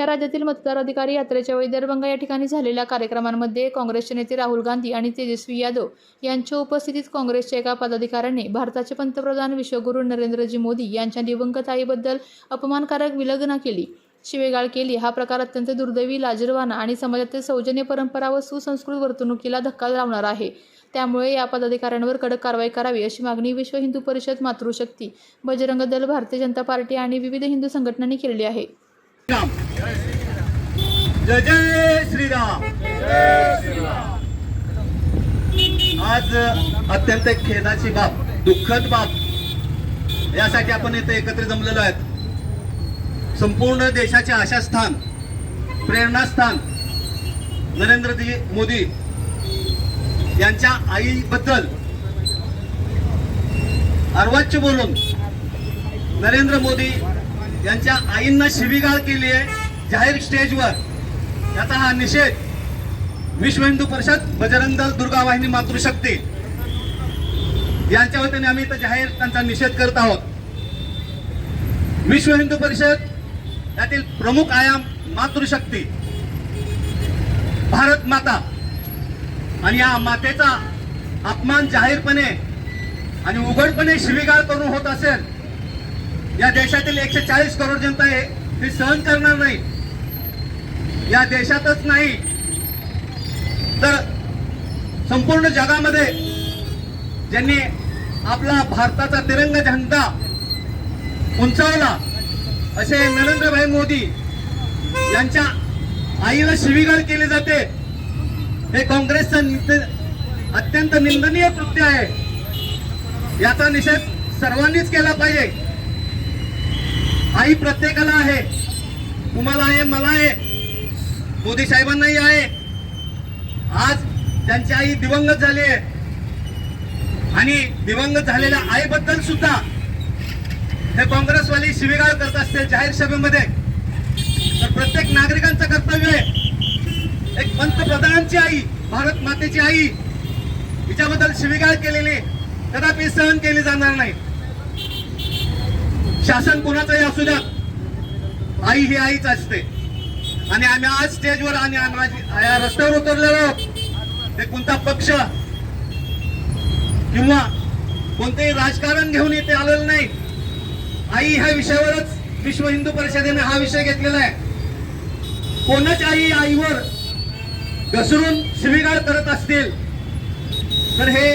या राज्यातील मतदार अधिकारी यात्रेच्या वेळी दरभंगा या ठिकाणी झालेल्या कार्यक्रमांमध्ये काँग्रेसचे नेते राहुल गांधी आणि तेजस्वी यादव यांच्या उपस्थितीत काँग्रेसच्या एका पदाधिकाऱ्याने भारताचे पंतप्रधान विश्वगुरू नरेंद्रजी मोदी यांच्या दिवंगत आईबद्दल अपमानकारक विलग्ना केली. शिवेगाळ केली. हा प्रकार अत्यंत दुर्दैवी लाजरवाना आणि समाजातील सौजन्य परंपरा व सुसंस्कृत वर्तणुकीला धक्का लावणार आहे. त्यामुळे या पदाधिकाऱ्यांवर कडक कारवाई करावी अशी मागणी विश्व हिंदू परिषद मातृशक्ती बजरंग दल भारतीय जनता पार्टी आणि विविध हिंदू संघटनांनी केलेली आहे. जय जय श्रीराम. आज अत्यंत खेदाची बाब दुःखद बाब यासाठी आपण इथे एकत्र जमलेलो आहेत. संपूर्ण देशाचे आशास्थान प्रेरणास्थान नरेंद्रजी मोदी यांच्या आईबद्दल अर्वाच्य बोलून नरेंद्र मोदी यांच्या आईंना शिवीगाळ केली आहे जाहीर स्टेजवर. याचा हा निषेध विश्व हिंदू परिषद बजरंग दल दुर्गा वाहिनी मातृशक्ती यांच्या वतीने आम्ही इथं जाहीर त्यांचा निषेध करत आहोत. विश्व हिंदू परिषद यातील प्रमुख आयाम मातृशक्ती भारत माता आणि या मातेचा अपमान जाहीरपणे आणि उघडपणे शिवीगाळ करून होत असेल या देशातील एकशे चाळीस करोड जनता आहे ती सहन करणार नाही. या देशातच नाही. तर संपूर्ण जगामध्ये ज्यांनी आपला भारताचा तिरंगा झंडा उंचावला असे नरेंद्रभाई मोदी यांच्या आईला शिवीगाळ केली जाते. हे काँग्रेसचं अत्यंत निंदनीय कृत्य आहे. याचा निषेध सर्वांनीच केला पाहिजे. आई प्रत्येकाला आहे. तुम्हाला आहे मला आहे. मोदी साहेबांनाही आहे. आज त्यांची आई दिवंगत झाली आहे. आणि दिवंगत झालेल्या आईबद्दल सुद्धा हे काँग्रेसवाली शिवीगाळ करत असते जाहीर सभेमध्ये. तर प्रत्येक नागरिकांचं कर्तव्य आहे. एक पंतप्रधानांची आई भारत मातेची आई हिच्याबद्दल शिवीगाळ केलेली कदापि सहन केली जाणार नाही. शासन कोणाचंही असू द्या आई ही आईच असते. आणि आम्ही आज स्टेजवर आणि या रस्त्यावर उतरलेलो आहोत. ते कोणता पक्ष किंवा कोणतेही राजकारण घेऊन इथे आलेलं नाही. आई ह्या विषयावरच विश्व हिंदू परिषदेने हा विषय घेतलेला आहे. कोणच आई आईवर घसरून शिवीगाळ करत असतील तर हे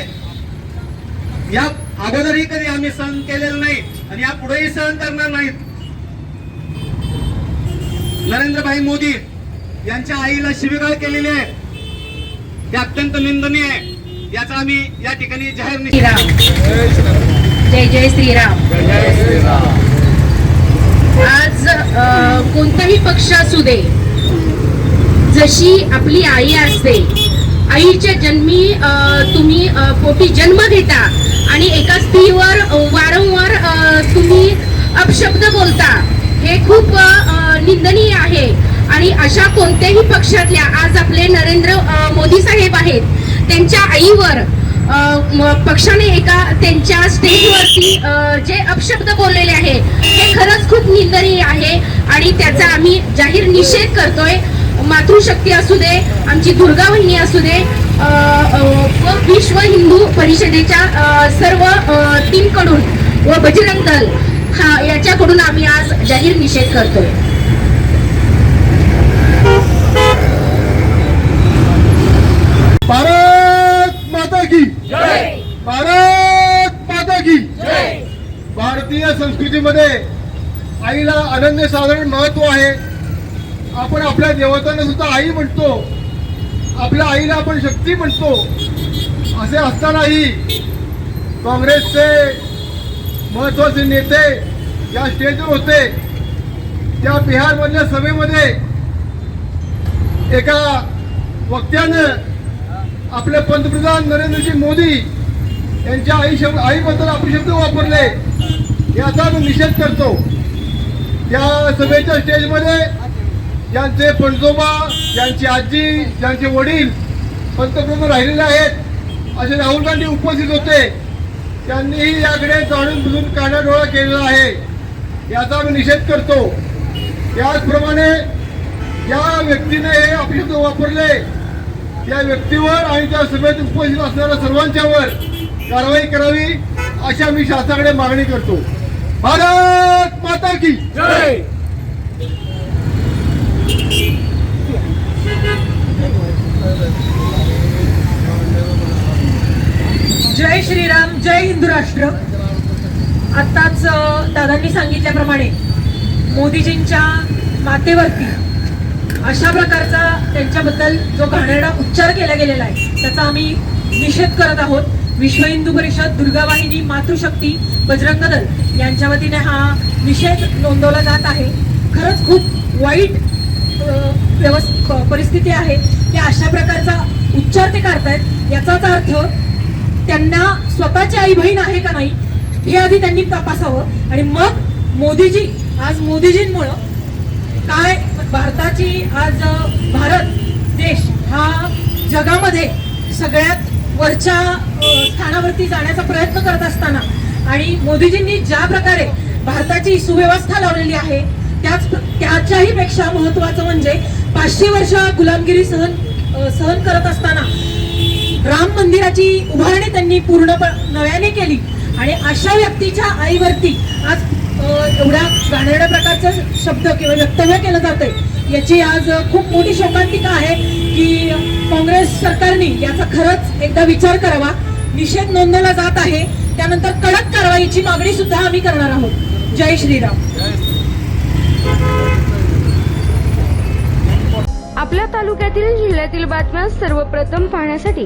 या अगोदरही कधी आम्ही सहन केलेलं नाही. आणि या पुढेही सहन करणार नाहीत. नरेंद्रभाई मोदी यांच्या आईला शिबिगाळ केलेली आहे. ते अत्यंत निंदनीय आहे. याचा आम्ही या ठिकाणी जाहीर श्रीराम. जय जय श्रीराम. आज कोणताही पक्ष असू दे जशी आपली आई असते आईच्या जन्मी तुम्ही पोटी जन्म घेता आणि एका स्त्रीवर वारंवार तुम्ही अपशब्द बोलता. हे खूप निंदनीय आहे. आणि अशा कोणत्याही पक्षातल्या आज आपले नरेंद्र मोदी साहेब आहेत त्यांच्या आईवर पक्षाने एका त्यांच्या स्टेजवरती जे अपशब्द बोललेले आहे हे खरंच खूप निंदनीय आहे. आणि त्याचा आम्ही जाहीर निषेध करतोय. मातृशक्ती असू दे आमची दुर्गा वाहिनी असू दे व विश्व हिंदू परिषदेच्या सर्व टीमकडून व बजरंग दल हा याच्याकडून आम्ही आज जाहीर निषेध करतोय. भारत माता की भारत माता की भारतीय संस्कृतीमध्ये आईला अनन्यसाधारण महत्त्व आहे. आपण आपल्या देवतांना सुद्धा आई म्हणतो. आपल्या आईला आपण शक्ती म्हणतो. असे असतानाही काँग्रेसचे महत्त्वाचे नेते या स्टेजवर होते. त्या बिहारमधल्या सभेमध्ये एका वक्त्यानं आपले पंतप्रधान नरेंद्रजी मोदी यांच्या आई शब्द आईबद्दल आपले शब्द वापरले. याचा मी निषेध करतो. या सभेच्या स्टेजमध्ये ज्यांचे पणजोबा ज्यांची आजी ज्यांचे वडील पंतप्रधान राहिलेले आहेत. असे राहुल गांधी उपस्थित होते. त्यांनीही याकडे जाणून बुजून कानाडोळा केलेला आहे. याचा मी निषेध करतो. त्याचप्रमाणे ज्या व्यक्तीने हे अपशब्द वापरले त्या व्यक्तीवर आणि त्या सभेत उपस्थित असणाऱ्या सर्वांच्यावर कारवाई करावी अशा मी शासनाकडे मागणी करतो. भारत माता की जय! श्रीराम जय हिंदू राष्ट्र आत्ताच दादांनी सांगितल्याप्रमाणे मोदीजींच्या मातेवरती अशा प्रकारचा त्यांच्याबद्दल जो घाणेरडा उच्चार केला गेलेला आहे त्याचा आम्ही निषेध करत आहोत. विश्व हिंदू परिषद दुर्गा वाहिनी मातृशक्ती बजरंग दल यांच्या वतीने हा निषेध नोंदवला जात आहे. खरंच खूप वाईट अ, व्यवस् परिस्थिती आहे. की अशा प्रकारचा उच्चार ते करतायत याचाच अर्थ त्यांना स्वतःची आई बहीण आहे का नाही हे आधी त्यांनी तपासावं. आणि मग मोदीजी आज मोदीजींमुळं काय भारताची आज भारत देश हा जगामध्ये सगळ्यात वरच्या स्थानावरती जाण्याचा प्रयत्न करत असताना आणि मोदीजींनी ज्या प्रकारे भारताची सुव्यवस्था लावलेली आहे त्याच त्याच्याही पेक्षा महत्वाचं म्हणजे पाचशे वर्ष गुलामगिरी सहन सहन करत असताना राम मंदिराची उभारणी त्यांनी पूर्ण नव्याने केली. आणि अशा व्यक्तीच्या आईवरती आज एवढ्या गाणेरड्या प्रकारचा शब्द किंवा वक्तव्य केलं जातंय याची आज खूप मोठी शोकांतिका आहे की काँग्रेस सरकारने याचा खरंच एकदा विचार करावा. निषेध नोंदवला जात आहे. त्यानंतर कडक कारवाईची मागणी सुद्धा आम्ही करणार आहोत. जय श्रीराम. आपल्या तालुक्यातील जिल्ह्यातील बातम्या सर्वप्रथम पाहण्यासाठी